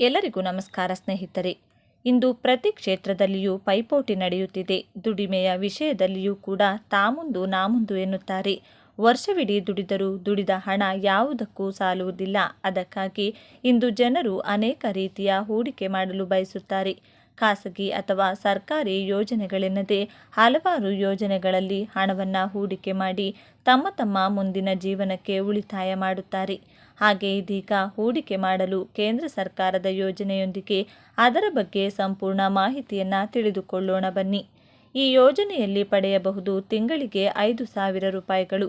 ಎಲ್ಲರಿಗೂ ನಮಸ್ಕಾರ ಸ್ನೇಹಿತರೆ. ಇಂದು ಪ್ರತಿ ಕ್ಷೇತ್ರದಲ್ಲಿಯೂ ಪೈಪೋಟಿ ನಡೆಯುತ್ತಿದೆ. ದುಡಿಮೆಯ ವಿಷಯದಲ್ಲಿಯೂ ಕೂಡ ತಾಮುಂದು ನಾಮುಂದು ಎನ್ನುತ್ತಾರೆ. ವರ್ಷವಿಡೀ ದುಡಿದರೂ ದುಡಿದ ಹಣ ಯಾವುದಕ್ಕೂ ಸಾಲುವುದಿಲ್ಲ. ಅದಕ್ಕಾಗಿ ಇಂದು ಜನರು ಅನೇಕ ರೀತಿಯ ಹೂಡಿಕೆ ಮಾಡಲು ಬಯಸುತ್ತಾರೆ. ಖಾಸಗಿ ಅಥವಾ ಸರ್ಕಾರಿ ಯೋಜನೆಗಳೆನ್ನದೇ ಹಲವಾರು ಯೋಜನೆಗಳಲ್ಲಿ ಹಣವನ್ನು ಹೂಡಿಕೆ ಮಾಡಿ ತಮ್ಮ ತಮ್ಮ ಮುಂದಿನ ಜೀವನಕ್ಕೆ ಉಳಿತಾಯ ಮಾಡುತ್ತಾರೆ. ಹಾಗೆ ಇದೀಗ ಹೂಡಿಕೆ ಮಾಡಲು ಕೇಂದ್ರ ಸರ್ಕಾರದ ಯೋಜನೆಯೊಂದಿಗೆ ಅದರ ಬಗ್ಗೆ ಸಂಪೂರ್ಣ ಮಾಹಿತಿಯನ್ನು ತಿಳಿದುಕೊಳ್ಳೋಣ ಬನ್ನಿ. ಈ ಯೋಜನೆಯಲ್ಲಿ ಪಡೆಯಬಹುದು ತಿಂಗಳಿಗೆ ಐದು ಸಾವಿರ ರೂಪಾಯಿಗಳು.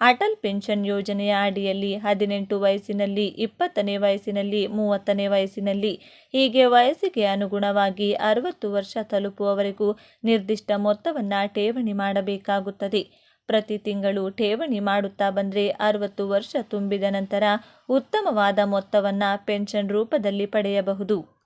ಅಟಲ್ ಪೆನ್ಷನ್ ಯೋಜನೆಯ ಅಡಿಯಲ್ಲಿ ಹದಿನೆಂಟು ವಯಸ್ಸಿನಲ್ಲಿ, ಇಪ್ಪತ್ತನೇ ವಯಸ್ಸಿನಲ್ಲಿ, ಮೂವತ್ತನೇ ವಯಸ್ಸಿನಲ್ಲಿ. ಹೀಗೆ ವಯಸ್ಸಿಗೆ ಅನುಗುಣವಾಗಿ ಅರವತ್ತು ವರ್ಷ ತಲುಪುವವರೆಗೂ ನಿರ್ದಿಷ್ಟ ಮೊತ್ತವನ್ನು ಠೇವಣಿ ಮಾಡಬೇಕಾಗುತ್ತದೆ. ಪ್ರತಿ ತಿಂಗಳು ಠೇವಣಿ ಮಾಡುತ್ತಾ ಬಂದರೆ ಅರವತ್ತು ವರ್ಷ ತುಂಬಿದ ನಂತರ ಉತ್ತಮವಾದ ಮೊತ್ತವನ್ನು ಪೆನ್ಷನ್ ರೂಪದಲ್ಲಿ ಪಡೆಯಬಹುದು.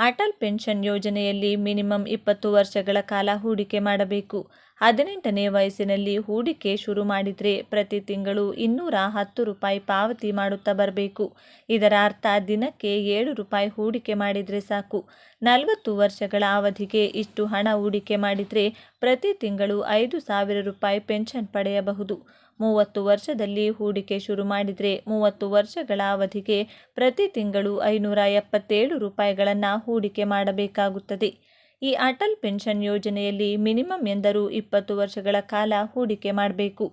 ಅಟಲ್ ಪೆನ್ಷನ್ ಯೋಜನೆಯಲ್ಲಿ ಮಿನಿಮಮ್ ಇಪ್ಪತ್ತು ವರ್ಷಗಳ ಕಾಲ ಹೂಡಿಕೆ ಮಾಡಬೇಕು. ಹದಿನೆಂಟನೇ ವಯಸ್ಸಿನಲ್ಲಿ ಹೂಡಿಕೆ ಶುರು ಮಾಡಿದರೆ ಪ್ರತಿ ತಿಂಗಳು ಇನ್ನೂರ ಹತ್ತು ರೂಪಾಯಿ ಪಾವತಿ ಮಾಡುತ್ತಾ ಬರಬೇಕು. ಇದರ ಅರ್ಥ ದಿನಕ್ಕೆ ಏಳು ರೂಪಾಯಿ ಹೂಡಿಕೆ ಮಾಡಿದರೆ ಸಾಕು. ನಲವತ್ತು ವರ್ಷಗಳ ಅವಧಿಗೆ ಇಷ್ಟು ಹಣ ಹೂಡಿಕೆ ಮಾಡಿದರೆ ಪ್ರತಿ ತಿಂಗಳು ಐದು ಸಾವಿರ ರೂಪಾಯಿ ಪೆನ್ಷನ್ ಪಡೆಯಬಹುದು. ಮೂವತ್ತು ವರ್ಷದಲ್ಲಿ ಹೂಡಿಕೆ ಶುರು ಮಾಡಿದರೆ ಮೂವತ್ತು ವರ್ಷಗಳ ಅವಧಿಗೆ ಪ್ರತಿ ತಿಂಗಳು ಐನೂರ ಎಪ್ಪತ್ತೇಳು ರೂಪಾಯಿಗಳನ್ನು ಹೂಡಿಕೆ ಮಾಡಬೇಕಾಗುತ್ತದೆ. ಈ ಅಟಲ್ ಪೆನ್ಷನ್ ಯೋಜನೆಯಲ್ಲಿ ಮಿನಿಮಮ್ ಎಂದರೂ ಇಪ್ಪತ್ತು ವರ್ಷಗಳ ಕಾಲ ಹೂಡಿಕೆ ಮಾಡಬೇಕು.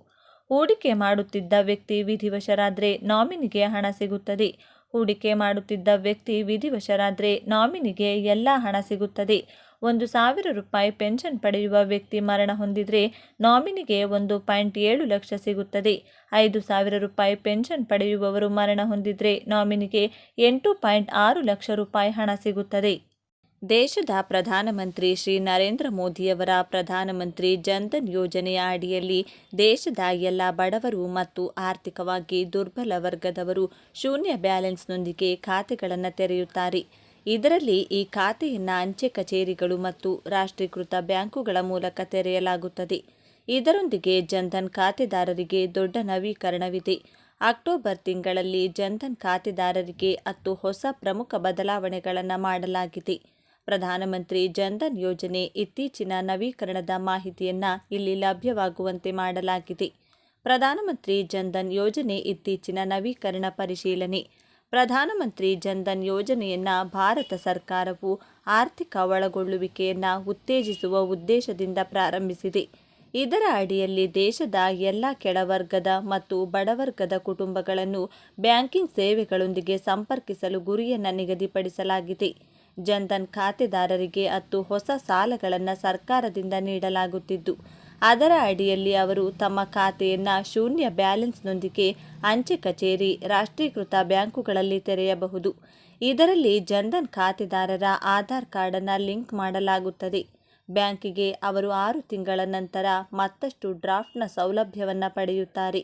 ಹೂಡಿಕೆ ಮಾಡುತ್ತಿದ್ದ ವ್ಯಕ್ತಿ ವಿಧಿವಶರಾದರೆ ನಾಮಿನಿಗೆ ಹಣ ಸಿಗುತ್ತದೆ. ಹೂಡಿಕೆ ಮಾಡುತ್ತಿದ್ದ ವ್ಯಕ್ತಿ ವಿಧಿವಶರಾದರೆ ನಾಮಿನಿಗೆ ಎಲ್ಲ ಹಣ ಸಿಗುತ್ತದೆ. ಒಂದು ಸಾವಿರ ರೂಪಾಯಿ ಪೆನ್ಷನ್ ಪಡೆಯುವ ವ್ಯಕ್ತಿ ಮರಣ ಹೊಂದಿದರೆ ನಾಮಿನಿಗೆ ಒಂದು ಪಾಯಿಂಟ್ ಏಳು ಲಕ್ಷ ಸಿಗುತ್ತದೆ. ಐದು ಸಾವಿರ ರೂಪಾಯಿ ಪೆನ್ಷನ್ ಪಡೆಯುವವರು ಮರಣ ಹೊಂದಿದರೆ ನಾಮಿನಿಗೆ ಎಂಟು ಪಾಯಿಂಟ್ ಆರು ಲಕ್ಷ ರೂಪಾಯಿ ಹಣ ಸಿಗುತ್ತದೆ. ದೇಶದ ಪ್ರಧಾನಮಂತ್ರಿ ಶ್ರೀ ನರೇಂದ್ರ ಮೋದಿಯವರ ಪ್ರಧಾನಮಂತ್ರಿ ಜನ್ಧನ್ ಯೋಜನೆಯ ಅಡಿಯಲ್ಲಿ ದೇಶದ ಎಲ್ಲ ಬಡವರು ಮತ್ತು ಆರ್ಥಿಕವಾಗಿ ದುರ್ಬಲ ವರ್ಗದವರು ಶೂನ್ಯ ಬ್ಯಾಲೆನ್ಸ್ನೊಂದಿಗೆ ಖಾತೆಗಳನ್ನು ತೆರೆಯುತ್ತಾರೆ. ಇದರಲ್ಲಿ ಈ ಖಾತೆಯನ್ನು ಅಂಚೆ ಕಚೇರಿಗಳು ಮತ್ತು ರಾಷ್ಟ್ರೀಕೃತ ಬ್ಯಾಂಕುಗಳ ಮೂಲಕ ತೆರೆಯಲಾಗುತ್ತದೆ. ಇದರೊಂದಿಗೆ ಜನ್ಧನ್ ಖಾತೆದಾರರಿಗೆ ದೊಡ್ಡ ನವೀಕರಣವಿದೆ. ಅಕ್ಟೋಬರ್ ತಿಂಗಳಲ್ಲಿ ಜನ್ಧನ್ ಖಾತೆದಾರರಿಗೆ ಹತ್ತು ಹೊಸ ಪ್ರಮುಖ ಬದಲಾವಣೆಗಳನ್ನು ಮಾಡಲಾಗಿದೆ. ಪ್ರಧಾನಮಂತ್ರಿ ಜನ್ಧನ್ ಯೋಜನೆ ಇತ್ತೀಚಿನ ನವೀಕರಣದ ಮಾಹಿತಿಯನ್ನು ಇಲ್ಲಿ ಲಭ್ಯವಾಗುವಂತೆ ಮಾಡಲಾಗಿದೆ. ಪ್ರಧಾನಮಂತ್ರಿ ಜನ್ಧನ್ ಯೋಜನೆ ಇತ್ತೀಚಿನ ನವೀಕರಣ ಪರಿಶೀಲನೆ. ಪ್ರಧಾನಮಂತ್ರಿ ಜನ್ಧನ್ ಯೋಜನೆಯನ್ನು ಭಾರತ ಸರ್ಕಾರವು ಆರ್ಥಿಕ ಒಳಗೊಳ್ಳುವಿಕೆಯನ್ನು ಉತ್ತೇಜಿಸುವ ಉದ್ದೇಶದಿಂದ ಪ್ರಾರಂಭಿಸಿದೆ. ಇದರ ಅಡಿಯಲ್ಲಿ ದೇಶದ ಎಲ್ಲ ಕೆಳವರ್ಗದ ಮತ್ತು ಬಡವರ್ಗದ ಕುಟುಂಬಗಳನ್ನು ಬ್ಯಾಂಕಿಂಗ್ ಸೇವೆಗಳೊಂದಿಗೆ ಸಂಪರ್ಕಿಸಲು ಗುರಿಯನ್ನು ನಿಗದಿಪಡಿಸಲಾಗಿದೆ. ಜನ್ಧನ್ ಖಾತೆದಾರರಿಗೆ ಹತ್ತು ಹೊಸ ಸಾಲಗಳನ್ನು ಸರ್ಕಾರದಿಂದ ನೀಡಲಾಗುತ್ತಿದ್ದು ಅದರ ಅಡಿಯಲ್ಲಿ ಅವರು ತಮ್ಮ ಖಾತೆಯನ್ನು ಶೂನ್ಯ ಬ್ಯಾಲೆನ್ಸ್ನೊಂದಿಗೆ ಅಂಚೆ ಕಚೇರಿ, ರಾಷ್ಟ್ರೀಕೃತ ಬ್ಯಾಂಕುಗಳಲ್ಲಿ ತೆರೆಯಬಹುದು. ಇದರಲ್ಲಿ ಜನ್ಧನ್ ಖಾತೆದಾರರ ಆಧಾರ್ ಕಾರ್ಡನ್ನು ಲಿಂಕ್ ಮಾಡಲಾಗುತ್ತದೆ. ಬ್ಯಾಂಕಿಗೆ ಅವರು ಆರು ತಿಂಗಳ ನಂತರ ಮತ್ತಷ್ಟು ಡ್ರಾಫ್ಟ್ನ ಸೌಲಭ್ಯವನ್ನು ಪಡೆಯುತ್ತಾರೆ.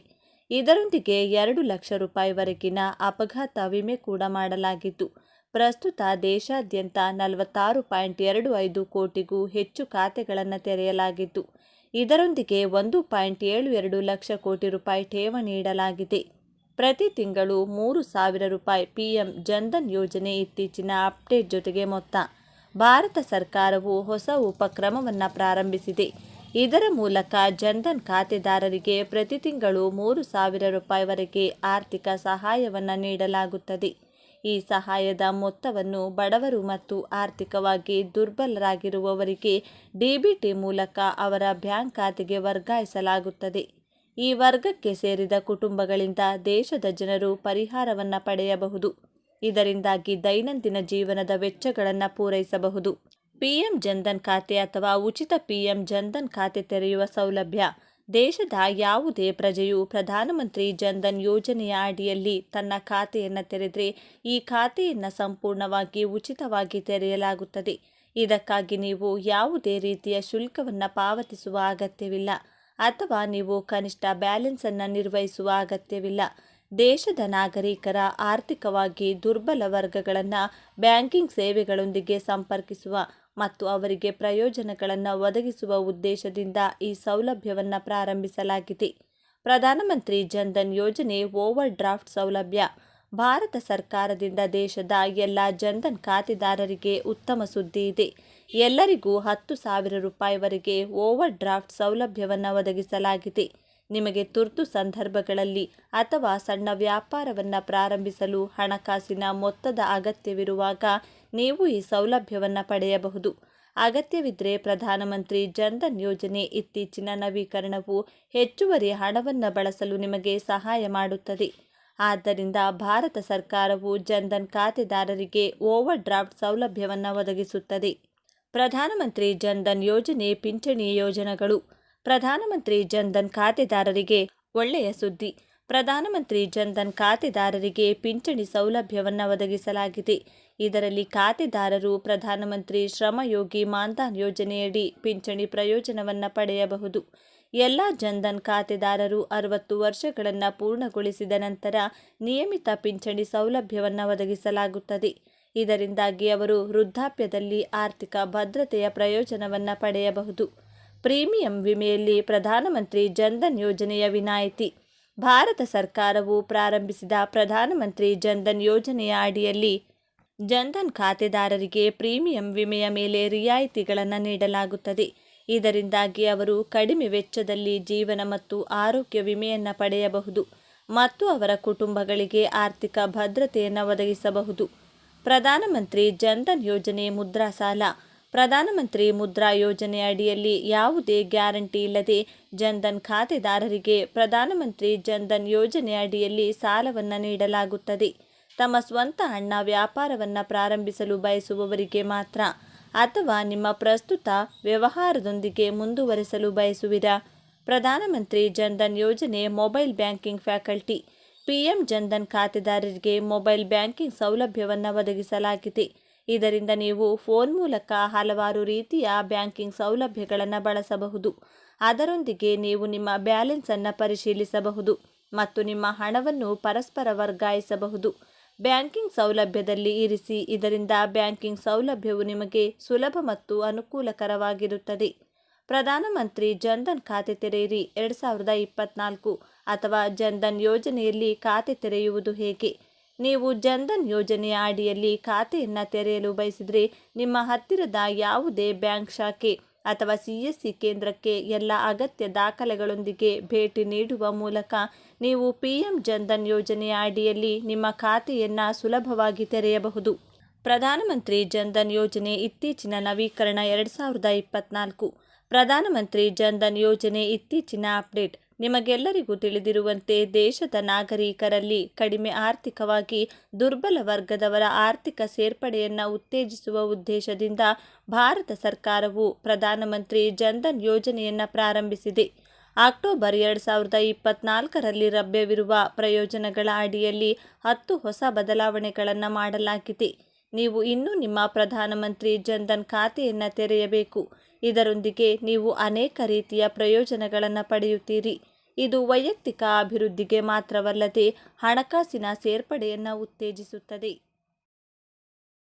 ಇದರೊಂದಿಗೆ ಎರಡು ಲಕ್ಷ ರೂಪಾಯಿವರೆಗಿನ ಅಪಘಾತ ವಿಮೆ ಕೂಡ ಮಾಡಲಾಗಿದ್ದು, ಪ್ರಸ್ತುತ ದೇಶಾದ್ಯಂತ ನಲವತ್ತಾರು ಪಾಯಿಂಟ್ ಎರಡು ಐದು ಕೋಟಿಗೂ ಹೆಚ್ಚು ಖಾತೆಗಳನ್ನು ತೆರೆಯಲಾಗಿದ್ದು ಇದರೊಂದಿಗೆ ಒಂದು ಪಾಯಿಂಟ್ ಏಳು ಎರಡು ಲಕ್ಷ ಕೋಟಿ ರೂಪಾಯಿ ಠೇವಣಿ ನೀಡಲಾಗಿದೆ. ಪ್ರತಿ ತಿಂಗಳು ಮೂರು ಸಾವಿರ ರೂಪಾಯಿ ಪಿಎಂ ಜನ್ಧನ್ ಯೋಜನೆ ಇತ್ತೀಚಿನ ಅಪ್ಡೇಟ್ ಜೊತೆಗೆ ಮೊತ್ತ. ಭಾರತ ಸರ್ಕಾರವು ಹೊಸ ಉಪಕ್ರಮವನ್ನು ಪ್ರಾರಂಭಿಸಿದೆ. ಇದರ ಮೂಲಕ ಜನ್ಧನ್ ಖಾತೆದಾರರಿಗೆ ಪ್ರತಿ ತಿಂಗಳು ಮೂರು ಸಾವಿರ ರೂಪಾಯಿವರೆಗೆ ಆರ್ಥಿಕ ಸಹಾಯವನ್ನು ನೀಡಲಾಗುತ್ತದೆ. ಈ ಸಹಾಯದ ಮೊತ್ತವನ್ನು ಬಡವರು ಮತ್ತು ಆರ್ಥಿಕವಾಗಿ ದುರ್ಬಲರಾಗಿರುವವರಿಗೆ ಡಿಬಿಟಿ ಮೂಲಕ ಅವರ ಬ್ಯಾಂಕ್ ಖಾತೆಗೆ ವರ್ಗಾಯಿಸಲಾಗುತ್ತದೆ. ಈ ವರ್ಗಕ್ಕೆ ಸೇರಿದ ಕುಟುಂಬಗಳಿಂದ ದೇಶದ ಜನರು ಪರಿಹಾರವನ್ನು ಪಡೆಯಬಹುದು. ಇದರಿಂದಾಗಿ ದೈನಂದಿನ ಜೀವನದ ವೆಚ್ಚಗಳನ್ನು ಪೂರೈಸಬಹುದು. ಪಿಎಂ ಜನ್ಧನ್ ಖಾತೆ ಅಥವಾ ಉಚಿತ ಪಿಎಂ ಜನ್ಧನ್ ಖಾತೆ ತೆರೆಯುವ ಸೌಲಭ್ಯ ದೇಶದ ಯಾವುದೇ ಪ್ರಜೆಯು ಪ್ರಧಾನಮಂತ್ರಿ ಜನ್ಧನ್ ಯೋಜನೆಯ ಅಡಿಯಲ್ಲಿ ತನ್ನ ಖಾತೆಯನ್ನು ತೆರೆದರೆ ಈ ಖಾತೆಯನ್ನು ಸಂಪೂರ್ಣವಾಗಿ ಉಚಿತವಾಗಿ ತೆರೆಯಲಾಗುತ್ತದೆ. ಇದಕ್ಕಾಗಿ ನೀವು ಯಾವುದೇ ರೀತಿಯ ಶುಲ್ಕವನ್ನು ಪಾವತಿಸುವ ಅಗತ್ಯವಿಲ್ಲ ಅಥವಾ ನೀವು ಕನಿಷ್ಠ ಬ್ಯಾಲೆನ್ಸನ್ನು ನಿರ್ವಹಿಸುವ ಅಗತ್ಯವಿಲ್ಲ. ದೇಶದ ನಾಗರಿಕರ ಆರ್ಥಿಕವಾಗಿ ದುರ್ಬಲ ವರ್ಗಗಳನ್ನು ಬ್ಯಾಂಕಿಂಗ್ ಸೇವೆಗಳೊಂದಿಗೆ ಸಂಪರ್ಕಿಸುವ ಮತ್ತು ಅವರಿಗೆ ಪ್ರಯೋಜನಗಳನ್ನು ಒದಗಿಸುವ ಉದ್ದೇಶದಿಂದ ಈ ಸೌಲಭ್ಯವನ್ನು ಪ್ರಾರಂಭಿಸಲಾಗಿದೆ. ಪ್ರಧಾನಮಂತ್ರಿ ಜನ್ಧನ್ ಯೋಜನೆ ಓವರ್ ಡ್ರಾಫ್ಟ್ ಸೌಲಭ್ಯ. ಭಾರತ ಸರ್ಕಾರದಿಂದ ದೇಶದ ಎಲ್ಲ ಜನ್ಧನ್ ಖಾತೆದಾರರಿಗೆ ಉತ್ತಮ ಸುದ್ದಿ ಇದೆ. ಎಲ್ಲರಿಗೂ ಹತ್ತು ಸಾವಿರ ರೂಪಾಯಿವರೆಗೆ ಓವರ್ ಡ್ರಾಫ್ಟ್ ಸೌಲಭ್ಯವನ್ನು ಒದಗಿಸಲಾಗಿದೆ. ನಿಮಗೆ ತುರ್ತು ಸಂದರ್ಭಗಳಲ್ಲಿ ಅಥವಾ ಸಣ್ಣ ವ್ಯಾಪಾರವನ್ನು ಪ್ರಾರಂಭಿಸಲು ಹಣಕಾಸಿನ ಮೊತ್ತದ ಅಗತ್ಯವಿರುವಾಗ ನೀವು ಈ ಸೌಲಭ್ಯವನ್ನು ಪಡೆಯಬಹುದು. ಅಗತ್ಯವಿದ್ದರೆ ಪ್ರಧಾನಮಂತ್ರಿ ಜನ್ಧನ್ ಯೋಜನೆ ಇತ್ತೀಚಿನ ನವೀಕರಣವು ಹೆಚ್ಚುವರಿ ಹಣವನ್ನು ಬಳಸಲು ನಿಮಗೆ ಸಹಾಯ ಮಾಡುತ್ತದೆ. ಆದ್ದರಿಂದ ಭಾರತ ಸರ್ಕಾರವು ಜನ್ಧನ್ ಖಾತೆದಾರರಿಗೆ ಓವರ್ ಡ್ರಾಫ್ಟ್ ಸೌಲಭ್ಯವನ್ನು ಒದಗಿಸುತ್ತದೆ. ಪ್ರಧಾನಮಂತ್ರಿ ಜನ್ಧನ್ ಯೋಜನೆ ಪಿಂಚಣಿ ಯೋಜನೆಗಳು. ಪ್ರಧಾನಮಂತ್ರಿ ಜನ್ಧನ್ ಖಾತೆದಾರರಿಗೆ ಒಳ್ಳೆಯ ಸುದ್ದಿ. ಪ್ರಧಾನಮಂತ್ರಿ ಜನ್ಧನ್ ಖಾತೆದಾರರಿಗೆ ಪಿಂಚಣಿ ಸೌಲಭ್ಯವನ್ನು ಒದಗಿಸಲಾಗಿದೆ. ಇದರಲ್ಲಿ ಖಾತೆದಾರರು ಪ್ರಧಾನಮಂತ್ರಿ ಶ್ರಮಯೋಗಿ ಮಾನ್ಧನ್ ಯೋಜನೆಯಡಿ ಪಿಂಚಣಿ ಪ್ರಯೋಜನವನ್ನು ಪಡೆಯಬಹುದು. ಎಲ್ಲ ಜನ್ಧನ್ ಖಾತೆದಾರರು ಅರವತ್ತು ವರ್ಷಗಳನ್ನು ಪೂರ್ಣಗೊಳಿಸಿದ ನಂತರ ನಿಯಮಿತ ಪಿಂಚಣಿ ಸೌಲಭ್ಯವನ್ನು ಒದಗಿಸಲಾಗುತ್ತದೆ. ಇದರಿಂದಾಗಿ ಅವರು ವೃದ್ಧಾಪ್ಯದಲ್ಲಿ ಆರ್ಥಿಕ ಭದ್ರತೆಯ ಪ್ರಯೋಜನವನ್ನು ಪಡೆಯಬಹುದು. ಪ್ರೀಮಿಯಂ ವಿಮೆಯಲ್ಲಿ ಪ್ರಧಾನಮಂತ್ರಿ ಜನ್ಧನ್ ಯೋಜನೆಯ ವಿನಾಯಿತಿ. ಭಾರತ ಸರ್ಕಾರವು ಪ್ರಾರಂಭಿಸಿದ ಪ್ರಧಾನಮಂತ್ರಿ ಜನ್ಧನ್ ಯೋಜನೆಯ ಅಡಿಯಲ್ಲಿ ಜನ್ಧನ್ ಖಾತೆದಾರರಿಗೆ ಪ್ರೀಮಿಯಂ ವಿಮೆಯ ಮೇಲೆ ರಿಯಾಯಿತಿಗಳನ್ನು ನೀಡಲಾಗುತ್ತದೆ. ಇದರಿಂದಾಗಿ ಅವರು ಕಡಿಮೆ ವೆಚ್ಚದಲ್ಲಿ ಜೀವನ ಮತ್ತು ಆರೋಗ್ಯ ವಿಮೆಯನ್ನು ಪಡೆಯಬಹುದು ಮತ್ತು ಅವರ ಕುಟುಂಬಗಳಿಗೆ ಆರ್ಥಿಕ ಭದ್ರತೆಯನ್ನು ಒದಗಿಸಬಹುದು. ಪ್ರಧಾನಮಂತ್ರಿ ಜನ್ಧನ್ ಯೋಜನೆ ಮುದ್ರಾ ಸಾಲ ಪ್ರಧಾನಮಂತ್ರಿ ಮುದ್ರಾ ಯೋಜನೆ ಅಡಿಯಲ್ಲಿ ಯಾವುದೇ ಗ್ಯಾರಂಟಿ ಇಲ್ಲದೆ ಜನ್ಧನ್ ಖಾತೆದಾರರಿಗೆ ಪ್ರಧಾನಮಂತ್ರಿ ಜನ್ಧನ್ ಯೋಜನೆ ಅಡಿಯಲ್ಲಿ ಸಾಲವನ್ನು ನೀಡಲಾಗುತ್ತದೆ. ತಮ್ಮ ಸ್ವಂತ ಹಣ ವ್ಯಾಪಾರವನ್ನು ಪ್ರಾರಂಭಿಸಲು ಬಯಸುವವರಿಗೆ ಮಾತ್ರ ಅಥವಾ ನಿಮ್ಮ ಪ್ರಸ್ತುತ ವ್ಯವಹಾರದೊಂದಿಗೆ ಮುಂದುವರೆಸಲು ಬಯಸುವಿರಾ? ಪ್ರಧಾನಮಂತ್ರಿ ಜನ್ಧನ್ ಯೋಜನೆ mobile banking faculty. PM Jan Dhan ಖಾತೆದಾರರಿಗೆ ಮೊಬೈಲ್ ಬ್ಯಾಂಕಿಂಗ್ ಸೌಲಭ್ಯವನ್ನು ಒದಗಿಸಲಾಗಿದೆ. ಇದರಿಂದ ನೀವು ಫೋನ್ ಮೂಲಕ ಹಲವಾರು ರೀತಿಯ ಬ್ಯಾಂಕಿಂಗ್ ಸೌಲಭ್ಯಗಳನ್ನು ಬಳಸಬಹುದು. ಅದರೊಂದಿಗೆ ನೀವು ನಿಮ್ಮ ಬ್ಯಾಲೆನ್ಸನ್ನು ಪರಿಶೀಲಿಸಬಹುದು ಮತ್ತು ನಿಮ್ಮ ಹಣವನ್ನು ಪರಸ್ಪರ ವರ್ಗಾಯಿಸಬಹುದು. ಬ್ಯಾಂಕಿಂಗ್ ಸೌಲಭ್ಯದಲ್ಲಿ ಇರಿಸಿ, ಇದರಿಂದ ಬ್ಯಾಂಕಿಂಗ್ ಸೌಲಭ್ಯವು ನಿಮಗೆ ಸುಲಭ ಮತ್ತು ಅನುಕೂಲಕರವಾಗಿರುತ್ತದೆ. ಪ್ರಧಾನಮಂತ್ರಿ ಜನ್ಧನ್ ಖಾತೆ ತೆರೆಯಿರಿ, ಎರಡು ಸಾವಿರದ ಇಪ್ಪತ್ನಾಲ್ಕು ಅಥವಾ ಜನ್ಧನ್ ಯೋಜನೆಯಲ್ಲಿ ಖಾತೆ ತೆರೆಯುವುದು ಹೇಗೆ? ನೀವು ಜನ್ಧನ್ ಯೋಜನೆಯ ಅಡಿಯಲ್ಲಿ ಖಾತೆಯನ್ನು ತೆರೆಯಲು ಬಯಸಿದರೆ ನಿಮ್ಮ ಹತ್ತಿರದ ಯಾವುದೇ ಬ್ಯಾಂಕ್ ಶಾಖೆ ಅಥವಾ ಸಿ ಎಸ್ ಸಿ ಕೇಂದ್ರಕ್ಕೆ ಎಲ್ಲ ಅಗತ್ಯ ದಾಖಲೆಗಳೊಂದಿಗೆ ಭೇಟಿ ನೀಡುವ ಮೂಲಕ ನೀವು ಪಿ ಎಂ ಜನ್ಧನ್ ಯೋಜನೆಯ ಅಡಿಯಲ್ಲಿ ನಿಮ್ಮ ಖಾತೆಯನ್ನು ಸುಲಭವಾಗಿ ತೆರೆಯಬಹುದು. ಪ್ರಧಾನಮಂತ್ರಿ ಜನ್ಧನ್ ಯೋಜನೆ ಇತ್ತೀಚಿನ ನವೀಕರಣ ಎರಡು ಸಾವಿರದ ಇಪ್ಪತ್ನಾಲ್ಕು. ಪ್ರಧಾನಮಂತ್ರಿ ಜನ್ಧನ್ ಯೋಜನೆ ಇತ್ತೀಚಿನ ಅಪ್ಡೇಟ್. ನಿಮಗೆಲ್ಲರಿಗೂ ತಿಳಿದಿರುವಂತೆ ದೇಶದ ನಾಗರಿಕರಲ್ಲಿ ಕಡಿಮೆ ಆರ್ಥಿಕವಾಗಿ ದುರ್ಬಲ ವರ್ಗದವರ ಆರ್ಥಿಕ ಸೇರ್ಪಡೆಯನ್ನು ಉತ್ತೇಜಿಸುವ ಉದ್ದೇಶದಿಂದ ಭಾರತ ಸರ್ಕಾರವು ಪ್ರಧಾನಮಂತ್ರಿ ಜನ್ಧನ್ ಯೋಜನೆಯನ್ನು ಪ್ರಾರಂಭಿಸಿದೆ. ಅಕ್ಟೋಬರ್ ಎರಡು ಸಾವಿರದ ಇಪ್ಪತ್ನಾಲ್ಕರಲ್ಲಿ ಲಭ್ಯವಿರುವ ಪ್ರಯೋಜನಗಳ ಅಡಿಯಲ್ಲಿ ಹತ್ತು ಹೊಸ ಬದಲಾವಣೆಗಳನ್ನು ಮಾಡಲಾಗಿದೆ. ನೀವು ಇನ್ನೂ ನಿಮ್ಮ ಪ್ರಧಾನಮಂತ್ರಿ ಜನ್ಧನ್ ಖಾತೆಯನ್ನು ತೆರೆಯಬೇಕು. ಇದರೊಂದಿಗೆ ನೀವು ಅನೇಕ ರೀತಿಯ ಪ್ರಯೋಜನಗಳನ್ನು ಪಡೆಯುತ್ತೀರಿ. ಇದು ವೈಯಕ್ತಿಕ ಅಭಿವೃದ್ಧಿಗೆ ಮಾತ್ರವಲ್ಲದೆ ಹಣಕಾಸಿನ ಸೇರ್ಪಡೆಯನ್ನು ಉತ್ತೇಜಿಸುತ್ತದೆ.